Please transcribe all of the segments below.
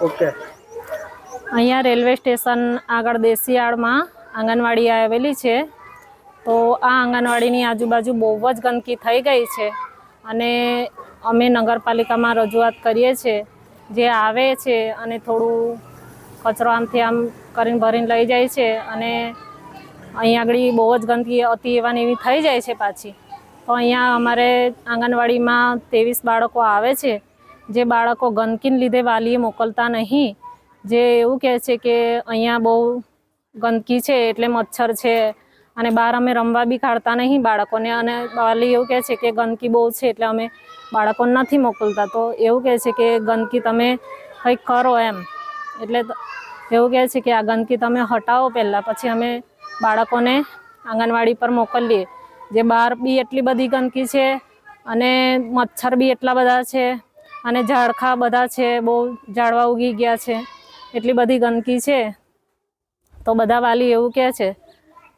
Okay. અહીંયા railway station આગળ દેશિયાળમાં આંગણવાડી આવેલી છે. તો આ આંગણવાડીની આજુબાજુ બહુ જ ગંદકી થઈ ગઈ છે અને અમે નગરપાલિકામાં રજૂઆત કરીએ છીએ. જે આવે છે અને થોડું કચરો આમથી આમ કરીને ભરીને લઈ જાય છે અને અહીં આગળ બહુ જ ગંદકી અતિ એવા ને એવી થઈ જાય છે પાછી. તો અહીંયા અમારે આંગણવાડીમાં ત્રેવીસ બાળકો આવે છે. જે બાળકો ગંદકીને લીધે વાલીએ મોકલતા નહીં, જે એવું કહે છે કે અહીંયા બહુ ગંદકી છે, એટલે મચ્છર છે અને બહાર અમે રમવા બી કાઢતા નહીં બાળકોને અને વાલી એવું કહે છે કે ગંદકી બહુ છે, એટલે અમે બાળકોને નથી મોકલતા. તો એવું કહે છે કે ગંદકી તમે કંઈક કરો એમ. એટલે એવું કહે છે કે આ ગંદકી તમે હટાવો પહેલાં, પછી અમે બાળકોને આંગણવાડી પર મોકલીએ. જે બહાર બી એટલી બધી ગંદકી છે અને મચ્છર બી એટલા બધા છે અને ઝાડખા બધા છે, બહુ ઝાડવા ઉગી ગયા છે. એટલી બધી ગંદકી છે. તો બધા વાલી એવું કહે છે.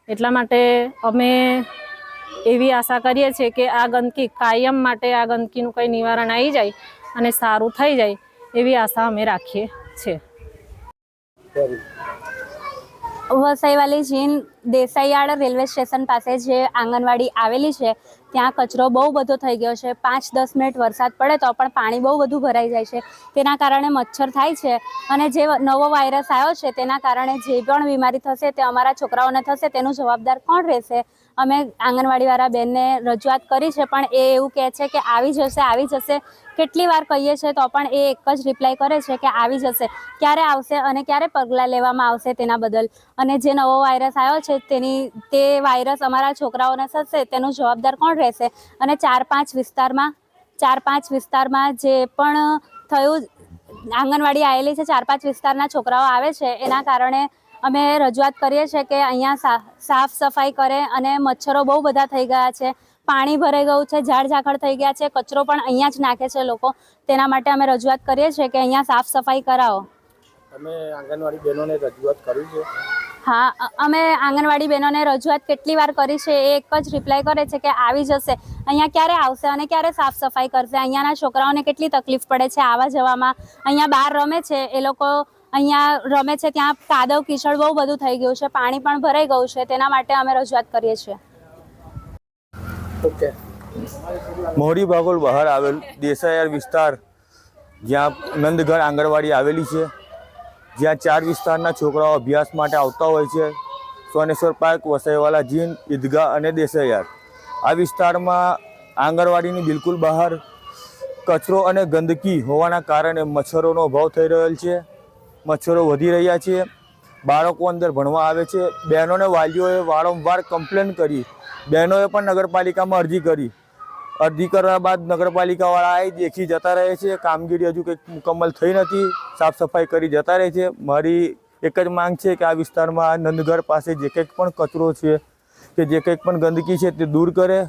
એટલા માટે અમે એવી આશા કરીએ છીએ કે આ ગંદકી કાયમ માટે આ ગંદકીનું કંઈ નિવારણ આવી જાય અને સારું થઈ જાય એવી આશા અમે રાખીએ છીએ. વસાઈવાલી જીન દેસાઈયાળ રેલવે સ્ટેશન પાસે જે આંગણવાડી આવેલી છે ત્યાં કચરો બહુ બધો થઈ ગયો છે. પાંચ દસ મિનિટ વરસાદ પડે તો પણ પાણી બહુ બધું ભરાઈ જાય છે. તેના કારણે મચ્છર થાય છે અને જે નવો વાયરસ આવ્યો છે તેના કારણે જે પણ બીમારી થશે તે અમારા છોકરાઓને થશે તેનું જવાબદાર કોણ રહેશે? અમે આંગણવાડીવાળા બેનને રજૂઆત કરી છે પણ એ એવું કહે છે કે આવી જશે આવી જશે. કેટલી વાર કહીએ છીએ તો પણ એ એક જ રિપ્લાય કરે છે કે આવી જશે. ક્યારે આવશે અને ક્યારે પગલાં લેવામાં આવશે તેના બદલ. અને જે નવો વાયરસ આવ્યો છે તેની, તે વાયરસ અમારા છોકરાઓને થશે તેનું જવાબદાર કોણ રહેશે? અને ચાર પાંચ વિસ્તારમાં, ચાર પાંચ વિસ્તારમાં જે પણ થયું, આંગણવાડી આવેલી છે, ચાર પાંચ વિસ્તારના છોકરાઓ આવે છે, એના કારણે અમે રજૂઆત કરીએ છીએ કે અહીંયા સાફ સફાઈ કરે અને મચ્છરો બહુ બધા થઈ ગયા છે, પાણી ભરાઈ ગયું છે, ઝાડ ઝાકળ થઈ ગયા છે, કચરો પણ અહીંયા જ નાખે છે લોકો. તેના માટે અમે રજૂઆત કરીએ છીએ કે અહીંયા સાફ સફાઈ કરાવો. અમે આંગણવાડી બહેનોને રજૂઆત કરી છે. હા અમે આંગણવાડી બહેનોને રજૂઆત કેટલી વાર કરી છે એ એક જ રિપ્લાય કરે છે કે આવી જશે. અહીંયા ક્યારે આવશે અને ક્યારે સાફ સફાઈ કરશે? અહીંયાના છોકરાઓને કેટલી તકલીફ પડે છે આવવા જવામાં? અહીંયા બહાર રમે છે એ લોકો અહીંયા રમે છે ત્યાં કાદવ કીચડ બહુ બધું થઈ ગયું છે પાણી પણ ભરાઈ ગયું છે તેના માટે અમે રજૂઆત કરીએ છીએ. ઓકે. મોહરી બાગોલ બહાર આવેલ દેસાયાર વિસ્તાર જ્યાં નંદઘર આંગણવાડી આવેલી છે. જ્યાં ચાર વિસ્તારના છોકરાઓ અભ્યાસ માટે આવતા હોય છે, સોનેશ્વર પાર્ક, વસાઈવાલા જીન, ઈદગાહ અને દેસાઈયાર આ વિસ્તારમાં આંગણવાડીની બિલકુલ બહાર, કચરો અને ગંદકી હોવાના કારણે મચ્છરોનો અભાવ થઈ રહેલ છે, મચ્છરો વધી રહ્યા છે, બાળકો અંદર ભણવા આવે છે. બહેનોને વાલીઓએ વારંવાર કમ્પ્લેન કરી, બહેનોએ પણ નગરપાલિકામાં અરજી કરી. અરજી કરવા બાદ નગરપાલિકાવાળા આવી દેખી જતા રહે છે. કામગીરી હજુ કંઈક મુકમ્મલ થઈ નથી. સાફ સફાઈ કરી જતા રહે છે. મારી એક જ માંગ છે કે આ વિસ્તારમાં નંદઘર પાસે જે કંઈક પણ કચરો છે કે જે કંઈક પણ ગંદકી છે તે દૂર કરે.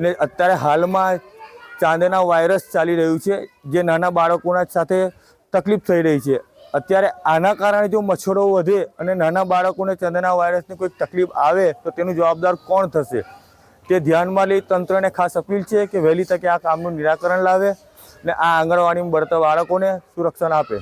ને અત્યારે હાલમાં ચાંદના વાયરસ ચાલી રહ્યું છે, જે નાના બાળકોના સાથે તકલીફ થઈ રહી છે. અત્યારે આના કારણે જો મચ્છરો વધે અને નાના બાળકોને ચંદના વાયરસની કોઈ તકલીફ આવે તો તેનું જવાબદાર કોણ થશે? તે ધ્યાનમાં લઈ તંત્રને ખાસ અપીલ છે કે વહેલી તકે આ કામનું નિરાકરણ લાવે અને આ આંગણવાડીમાં બળતા બાળકોને સુરક્ષણ આપે.